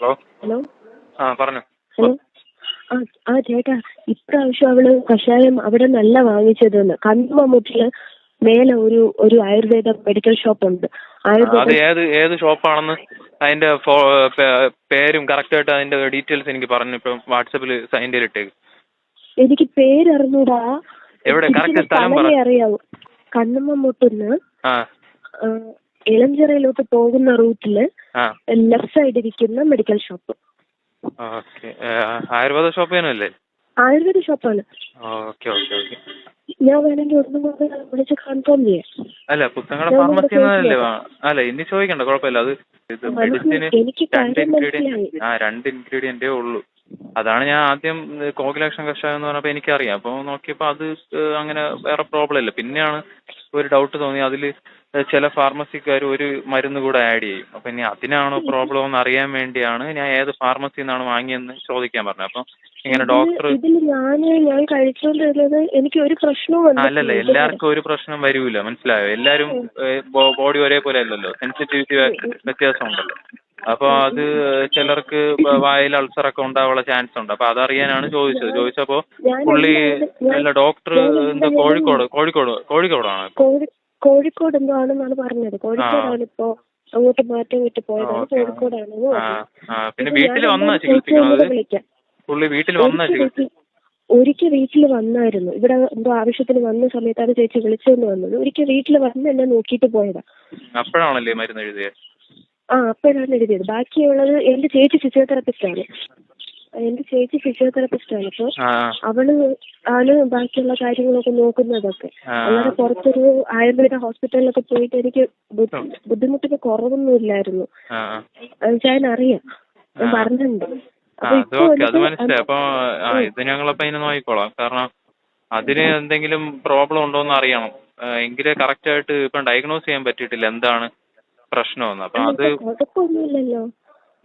Hello hello ആ പറഞ്ഞു. Hello ആ ആ ചേട്ടാ ഇപ്രാവശ്യം അവൾ കഷായം അവിടെ നല്ല വാങ്ങിച്ചതെന്ന്. കന്മമുട്ടിൽ മേലെ ഒരു ഒരു ആയുർവേദ മെഡിക്കൽ ഷോപ്പ് ഉണ്ട്. അത് ഏത് ഏത് ഷോപ്പാണെന്ന് അതിന്റെ പേരും കറക്റ്റ് ആയിട്ട് അതിന്റെ ഡീറ്റെയിൽസ് എനിക്ക് പറഞ്ഞു. ഇപ്പൊ വാട്സപ്പിൽ അതിന്റെ ഇട്ടേക്ക് എനിക്ക് പേരറിഞ്ഞൂടാ. എവിടെ? കറക്റ്റ് സ്ഥലം അറിയാവൂ. ആ. ആ, ഇളഞ്ചിറയിലോട്ട് പോകുന്ന റൂട്ടിൽ ലെഫ്റ്റ് സൈഡ് ഇരിക്കുന്ന മെഡിക്കൽ ഷോപ്പ്. ആയുർവേദ ഷോപ്പ് തന്നെയല്ലേ ആയുർവേദ ഷോപ്പാണ്. Okay okay okay. ഞാൻ വേണമെങ്കിൽ ഒന്നും കൂടെ വിളിച്ച് കൺഫേം ചെയ്യാം. അല്ല ഫാർമസി അല്ല ഇനി ചോദിക്കണ്ട കുഴപ്പമില്ല. അത് ഇത്. മെഡിസിന് രണ്ട് ആ രണ്ട് ഇൻഗ്രീഡിയന്റേ ഉള്ളൂ. അതാണ് ഞാൻ ആദ്യം കോകിലാക്ഷൻ കഷായം എന്ന് പറഞ്ഞപ്പോൾ എനിക്കറിയാം. അപ്പോൾ നോക്കിയപ്പോൾ അത് അങ്ങനെ വേറെ പ്രോബ്ലം ഇല്ല പിന്നെയാണ് ഒരു ഡൗട്ട് തോന്നി. അതിൽ ചില ഫാർമസിക്കാർ ഒരു മരുന്ന് കൂടെ ആഡ് ചെയ്യും. അപ്പോൾ ഇനി അതിനാണോ പ്രോബ്ലം എന്ന് അറിയാൻ വേണ്ടിയാണ് ഞാൻ ഏത് ഫാർമസിയിൽ നിന്നാണ് വാങ്ങിയെന്ന് ചോദിക്കാൻ പറഞ്ഞത്. അപ്പം ഇങ്ങനെ ഡോക്ടർ ഞാൻ ഞാൻ കഴിച്ചോണ്ടിരുന്നത് എനിക്ക് ഒരു പ്രശ്നവും അല്ലല്ല വന്നിട്ടില്ല. എല്ലാവർക്കും ഒരു പ്രശ്നം വരൂല. മനസ്സിലായോ? എല്ലാരും ബോഡി ഒരേപോലെ അല്ലല്ലോ. സെൻസിറ്റിവിറ്റി വ്യത്യാസം ഉണ്ടല്ലോ അപ്പൊ അത് ചിലർക്ക് വായിൽ അൾസറൊക്കെ ഉണ്ടാവാനുള്ള ചാൻസ് ഉണ്ട്. അപ്പൊ അതറിയാനാണ് ചോദിച്ചത്. ചോദിച്ചപ്പോ പുള്ളി അല്ല ഡോക്ടർ എന്താ കോഴിക്കോട് കോഴിക്കോട് കോഴിക്കോടാണ്. കോഴി- കോഴിക്കോട് എന്തോ ആണെന്നാണ് പറഞ്ഞത് കോഴിക്കോടാണ് ഇപ്പോ അങ്ങോട്ട് മാറ്റം കിട്ടി പോയതാണ്. കോഴിക്കോടാണെന്ന് പറഞ്ഞു വീട്ടിൽ വിളിക്കാം. ഒരിക്കൽ വീട്ടിൽ- വന്നായിരുന്നു. ഇവിടെ എന്തോ ആവശ്യത്തിന് വന്ന സമയത്താണ് ചേച്ചി വിളിച്ചെന്ന് വന്നത്. ഒരിക്കൽ വീട്ടിൽ വന്ന് എന്നെ നോക്കിയിട്ട് പോയതാ. അപ്പോഴാണല്ലേ മരുന്ന് എഴുതിയത്? ആ അപ്പോഴാണ് എഴുതിയത്. ബാക്കിയുള്ളത് എന്റെ ചേച്ചി ഫിസിയോതെറാപ്പിസ്റ്റ് ആണ് എന്റെ ചേച്ചി ഫിസിയോതെറാപ്പിസ്റ്റ് ആണ്. അപ്പൊ അവൾ ആണ് ബാക്കിയുള്ള കാര്യങ്ങളൊക്കെ നോക്കുന്നതൊക്കെ. അല്ലാതെ പുറത്തൊരു ആയുർവേദ ഹോസ്പിറ്റലിലൊക്കെ പോയിട്ട് എനിക്ക് ബുദ്ധിമുട്ടൊക്കെ കുറവൊന്നും ഇല്ലായിരുന്നു. ഞാൻ അറിയാം. ഞാൻ. പറഞ്ഞിട്ടുണ്ട്. അത് മനസ്സിലായി. അപ്പൊ ആ ഇത് ഞങ്ങളപ്പോ അതിനെ നോക്കിക്കോളാം. കാരണം അതിന് എന്തെങ്കിലും പ്രോബ്ലം ഉണ്ടോന്ന് അറിയണം. എങ്കിലേ കറക്റ്റ് ആയിട്ട് ഇപ്പൊ ഡയഗ്നോസ് ചെയ്യാൻ പറ്റിയിട്ടില്ല. എന്താണ് പ്രശ്നമെന്ന്. അപ്പൊ അത്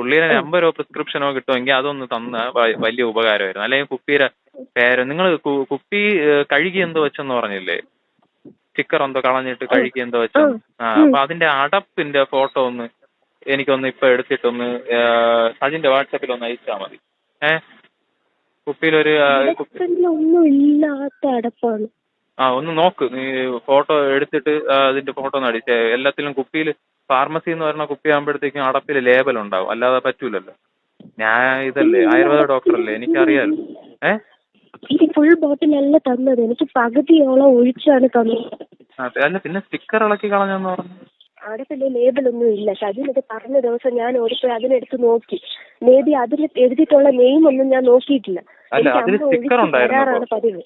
പുള്ളിയുടെ നമ്പരോ പ്രിസ്ക്രിപ്ഷനോ കിട്ടുമെങ്കിൽ അതൊന്ന് തന്ന വലിയ ഉപകാരമായിരുന്നു. അല്ലെങ്കിൽ കുപ്പിയുടെ പേര് നിങ്ങൾ കുപ്പി കഴുകി എന്തോ വെച്ചെന്ന് പറഞ്ഞില്ലേ? സ്റ്റിക്കർ എന്തോ കളഞ്ഞിട്ട് കഴുകി എന്തോ വെച്ചു ആ അപ്പൊ അതിന്റെ അടപ്പിന്റെ ഫോട്ടോ ഒന്ന് എനിക്കൊന്ന് ഇപ്പൊ എടുത്തിട്ടൊന്ന് സജിന്റെ വാട്സാപ്പിൽ ഒന്ന് അയച്ചാ മതി. ഏ കുപ്പിയിലൊരു അടപ്പാണ്. ആ ഒന്ന് നോക്ക്. നീ ഫോട്ടോ എടുത്തിട്ട് അതിന്റെ ഫോട്ടോ ഒന്ന് അടിച്ചേ. എല്ലാത്തിലും കുപ്പിയിൽ ഫാർമസി എന്ന് പറയുന്ന കുപ്പിയാകുമ്പോഴത്തേക്കും അടപ്പിൽ ലേബൽ ഉണ്ടാവും. അല്ലാതെ പറ്റൂലല്ലോ. ഞാൻ ഇതല്ലേ ആയുർവേദ ഡോക്ടറല്ലേ എനിക്കറിയാലോ. ഏ? ഈ ഫുൾ ബോട്ടിലല്ല തന്നത്. എനിക്ക് പകുതിയോളം ഒഴിച്ചാണ് തന്നത്. ആ, അല്ല പിന്നെ സ്റ്റിക്കർ ഇളക്കി കളഞ്ഞെന്ന് പറഞ്ഞു. അവിടെ ലേബൽ ഒന്നും ഇല്ല. ഷജിനൊക്കെ പറഞ്ഞ ദിവസം ഞാൻ ഓടിപ്പോയി അതിനെടുത്ത് നോക്കി. മേ ബി അതിൽ എഴുതിയിട്ടുള്ള നെയിം ഒന്നും ഞാൻ നോക്കിയിട്ടില്ല. അല്ല, എനിക്ക് അമ്മ ഒഴിച്ച് തരാറാണ് പതിവ്.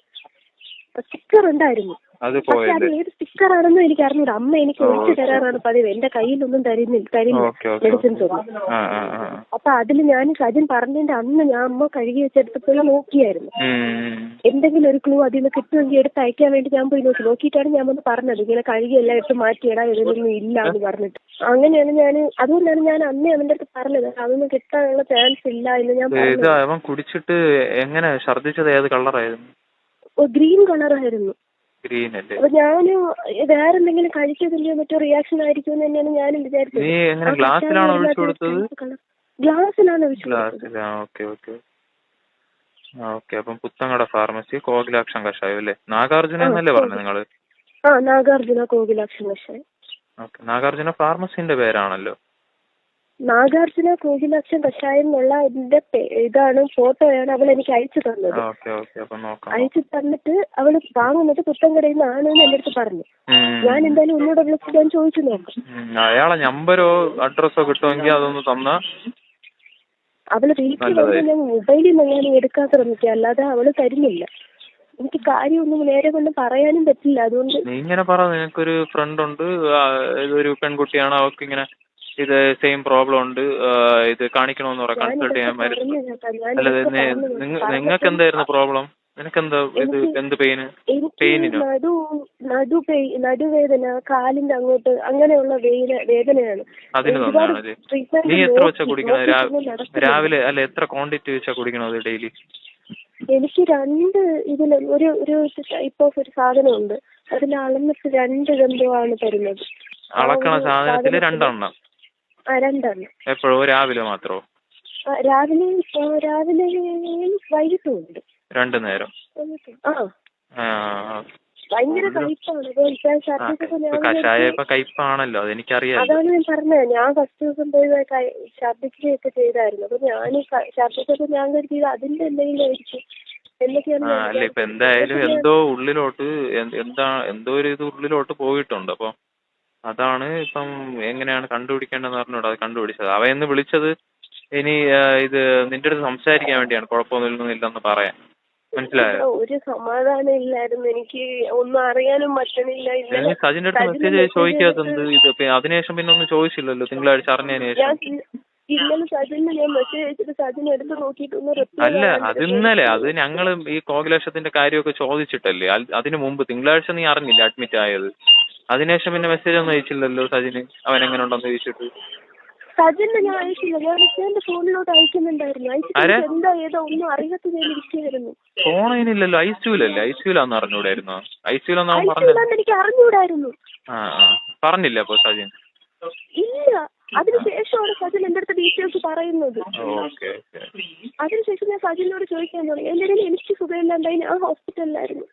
സ്റ്റിക്കർ ഉണ്ടായിരുന്നു. അത് അത് ഏത് സ്റ്റിക്കർ ആണെന്നും എനിക്ക് അറിഞ്ഞൂടാ അമ്മ എനിക്ക് ഒഴിച്ചു തരാറാണ് പതിവ്. എന്റെ കയ്യിലൊന്നും തരുന്നില്ല തരില്ല മെഡിസിൻസ് ഒന്നും. അപ്പൊ അതിൽ ഞാൻ സജിൻ പറഞ്ഞതിന്റെ അന്ന് ഞാൻ അമ്മ കഴുകി വെച്ചെടുത്ത് പോയി നോക്കിയായിരുന്നു. എന്തെങ്കിലും ഒരു ക്ലൂ അതിൽ നിന്ന് കിട്ടുമെങ്കിൽ എടുത്ത് അയക്കാൻ വേണ്ടി ഞാൻ പോയി നോക്കി. നോക്കിയിട്ടാണ് ഞാൻ വന്ന് പറഞ്ഞത്. ഇങ്ങനെ കഴുകി എല്ലാം എടുത്ത് മാറ്റിയിടാൻ ഇതിലൊന്നും ഇല്ല എന്ന് പറഞ്ഞിട്ട്. അങ്ങനെയാണ് ഞാൻ അതുകൊണ്ടാണ് ഞാൻ അന്നേ അവന്റെ അടുത്ത് പറഞ്ഞത്. അതൊന്നും കിട്ടാനുള്ള ചാൻസ് ഇല്ല എന്ന് ഞാൻ പറഞ്ഞു അവൻ കുടിച്ചിട്ട് എങ്ങനെ ഛർദ്ദിച്ചത് ഏത് കളറായിരുന്നു ഗ്രീൻ കളറായിരുന്നു അപ്പൊ ഞാൻ വേറെ എന്തെങ്കിലും കഴിച്ചതില്ലയോ മറ്റോ റിയാക്ഷൻ ആയിരിക്കും എന്ന് തന്നെയാണ് ഞാനും വിചാരിച്ചത്. ഗ്ലാസ്സിലാണോ ഒഴിച്ചു ഓക്കെ അപ്പം പുത്തങ്ങട ഫാർമസി കോകിലാക്ഷൻ കഷായം അല്ലേ? നാഗാർജുന എന്നല്ലേ പറഞ്ഞത് നിങ്ങൾ ആ നാഗാർജുന കോകിലാക്ഷൻ കഷായം. ഓക്കെ നാഗാർജുന ഫാർമസിന്റെ പേരാണല്ലോ. നാഗാർജുന കോകിലാക്ഷൻ കഷായം എന്നുള്ള ഇതിന്റെ ഇതാണ് ഫോട്ടോയാണ് അവൾ എനിക്ക് അയച്ചു തന്നത്. അയച്ചു തന്നിട്ട് അവൾ വാങ്ങുന്നത് പുത്തൻകടയിൽ നിന്നാണ് എന്ന് എന്റെ അടുത്ത് പറഞ്ഞു. ഞാൻ എന്തായാലും ഒന്നുകൂടെ വിളിച്ച് ഞാൻ ചോദിച്ചു നോക്കാം. അയാളെ നമ്പരോ അഡ്രസ്സോ കിട്ടുമെങ്കിൽ അതൊന്ന് തന്നാ. അവൾ വീട്ടിൽ നല്ലതായി. വന്ന് ഞാൻ മൊബൈലിൽ നിന്ന് ഞാൻ എടുക്കാൻ ശ്രമിക്കുക. അല്ലാതെ അവൾ തരുന്നില്ല. എനിക്ക് കാര്യമൊന്നും നേരെ കൊണ്ട് പറയാനും പറ്റില്ല. അതുകൊണ്ട് ഇങ്ങനെ പറ നിനക്കൊരു ഫ്രണ്ട് ഉണ്ട്. ഒരു പെൺകുട്ടിയാണ്. അവൾക്ക് ഇങ്ങനെ ഇത് സെയിം പ്രോബ്ലം ഉണ്ട്. ഇത് കാണിക്കണമെന്ന് പറയാം കൺസൾട്ട് ചെയ്യാൻ പറഞ്ഞു അല്ല. നിങ്ങൾക്ക് എന്തായിരുന്നു പ്രോബ്ലം നിനക്കെന്താ ഇത് എന്ത് പെയിന് പെയിനിനോ നടു നടു നടുവേദന കാലിന്റെ അങ്ങോട്ട് അങ്ങനെയുള്ള വേദന വേദനയാണ്. അതിന് തന്നാണല്ലേ നീ എത്ര വെച്ചാ കുടിക്കണത്. രാവിലെ അല്ല എത്ര ക്വാണ്ടിറ്റി വെച്ചാ കുടിക്കണത് ഡെയിലി എനിക്ക് രണ്ട് ഇതിൽ ഒരു ഒരു ടൈപ്പ് ഓഫ് ഒരു സാധനമുണ്ട്. അതിൽ അളന്നിട്ട് രണ്ട് ഗന്ധമാണ് തരുന്നത്. അളക്കണ സാധനത്തിന് രണ്ടെണ്ണം. രണ്ടെണ്ണം എപ്പോഴോ രാവിലെ മാത്രോ? ആ, രാവിലെ ആ, രാവിലെ വൈകിട്ടും ഉണ്ട് രണ്ടു നേരം. ഭയങ്കര കഷായം ഇപ്പൊ കയ്പാണല്ലോ അതെനിക്കറിയാലോ അതാണ് ഞാൻ പറഞ്ഞത്. ഞാൻ ഫസ്റ്റ് ദിവസം പോയി ഛർദിക്കുകയൊക്കെ ചെയ്തായിരുന്നു. അപ്പൊ ഞാൻ ഛർദിച്ചപ്പോ ഞാൻ കരുതിയത് അതിന്റെ എന്തെങ്കിലും ആയിരിക്കും അല്ല ഇപ്പൊ എന്തായാലും എന്തോ ഉള്ളിലോട്ട് എന്താ എന്തോ ഒരു ഇത് ഉള്ളിലോട്ട് പോയിട്ടുണ്ട്. അപ്പൊ അതാണ് ഇപ്പം എങ്ങനെയാണ് കണ്ടുപിടിക്കേണ്ടതെന്ന് പറഞ്ഞോട് അത് കണ്ടുപിടിച്ചത്. അവ എന്ന് വിളിച്ചത് ഇനി ഇത് നിന്റെ അടുത്ത് സംസാരിക്കാൻ വേണ്ടിയാണ്. കുഴപ്പമൊന്നും ഇല്ലെന്ന് പറയാൻ. മനസ്സിലായോ? ഒരു സമാധാനം ഇല്ലായിരുന്നു. എനിക്ക് ഒന്നും അറിയാനും പറ്റണില്ല. സജിന്റെ അടുത്ത് മെസ്സേജ് ചോദിക്കാത്തത് ഇത് അതിനുശേഷം പിന്നെ ഒന്നും ചോദിച്ചില്ലല്ലോ. തിങ്കളാഴ്ച അറിഞ്ഞതിന് ശേഷം. ഇന്നലെ സജിന് ഞാൻ മെസ്സേജ് അയച്ചിട്ട് സജിന് എടുത്ത് നോക്കിയിട്ടൊന്നും reply അല്ല അത് ഇന്നലെ. അത് ഞങ്ങൾ ഈ കോകിലക്ഷത്തിന്റെ കാര്യമൊക്കെ ചോദിച്ചിട്ടല്ലേ? അതിന് മുമ്പ് തിങ്കളാഴ്ച നീ അറിഞ്ഞില്ല അഡ്മിറ്റ് ആയത്? അതിനുശേഷം പിന്നെ മെസ്സേജ് ഒന്നും അയച്ചില്ലല്ലോ സജിന്? അവൻ എങ്ങനെ ഉണ്ടെന്ന് ചോദിച്ചിട്ട്. സജിന് ഞാൻ അയച്ചില്ല. ഞാൻ എന്റെ ഫോണിലോട്ട് അയക്കുന്നുണ്ടായിരുന്നു. അയച്ചിട്ട് എന്താ ഏതോ ഒന്നും അറിയാത്ത ഇരിക്കുകയായിരുന്നു അറിഞ്ഞൂടായിരുന്നോ? ആണെന്ന് അവൻ പറഞ്ഞു എനിക്ക് അറിഞ്ഞൂടായിരുന്നു. ആ പറഞ്ഞില്ല അപ്പൊ സജിൻ? ഇല്ല. അതിനുശേഷമാണ് സജിൻ എന്റെ അടുത്ത് ഡീറ്റെയിൽസ് പറയുന്നത്. അതിനുശേഷം ഞാൻ സജിനോട് ചോദിക്കാൻ തുടങ്ങി. എന്റെ എനിക്ക് സുഖമില്ലാണ്ടായി. ഞാൻ ഹോസ്പിറ്റലിലായിരുന്നു.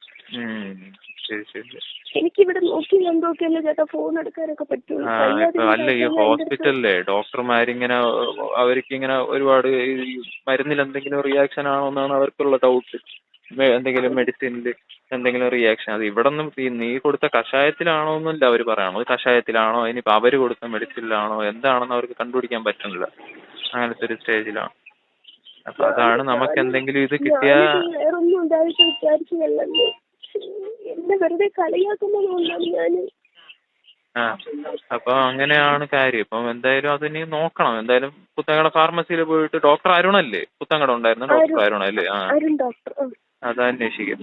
ശരി ശരി എനിക്കിവിടെ നോക്കി എന്തൊക്കെയല്ലേ ചേട്ടാ ഫോൺ എടുക്കാനൊക്കെ പറ്റുള്ളൂ. അല്ല ഈ ഹോസ്പിറ്റലിലെ ഡോക്ടർമാരിങ്ങനെ അവർക്ക് ഇങ്ങനെ ഒരുപാട് ഈ മരുന്നിൽ എന്തെങ്കിലും റിയാക്ഷൻ ആണോ എന്നാണ് അവർക്കുള്ള ഡൗട്ട് എന്തെങ്കിലും മെഡിസിനിൽ എന്തെങ്കിലും റിയാക്ഷൻ അത് ഇവിടെ നിന്നും ഈ നീ കൊടുത്ത കഷായത്തിലാണോ എന്നല്ല അവർ പറയണത്. കഷായത്തിലാണോ? ഇനിയിപ്പോ അവർ കൊടുത്ത മെഡിസിനിലാണോ എന്താണെന്ന് അവർക്ക് കണ്ടുപിടിക്കാൻ പറ്റുന്നില്ല. അങ്ങനത്തെ ഒരു സ്റ്റേജിലാണ്. അപ്പൊ അതാണ് നമുക്ക് എന്തെങ്കിലും ഇത് കിട്ടിയ എന്നെ വെറുതെ കളിയാക്കുന്നതുകൊണ്ടാണ് ഞാൻ ആ അപ്പൊ അങ്ങനെയാണ് കാര്യം. ഇപ്പം എന്തായാലും അത് നീ നോക്കണം. എന്തായാലും പുത്തങ്കട ഫാർമസിയിൽ പോയിട്ട് ഡോക്ടർ അരുണല്ലേ? പുത്തങ്കട ഉണ്ടായിരുന്ന ഡോക്ടർ അരുണല്ലേ? ആ. അത് അന്വേഷിക്കും.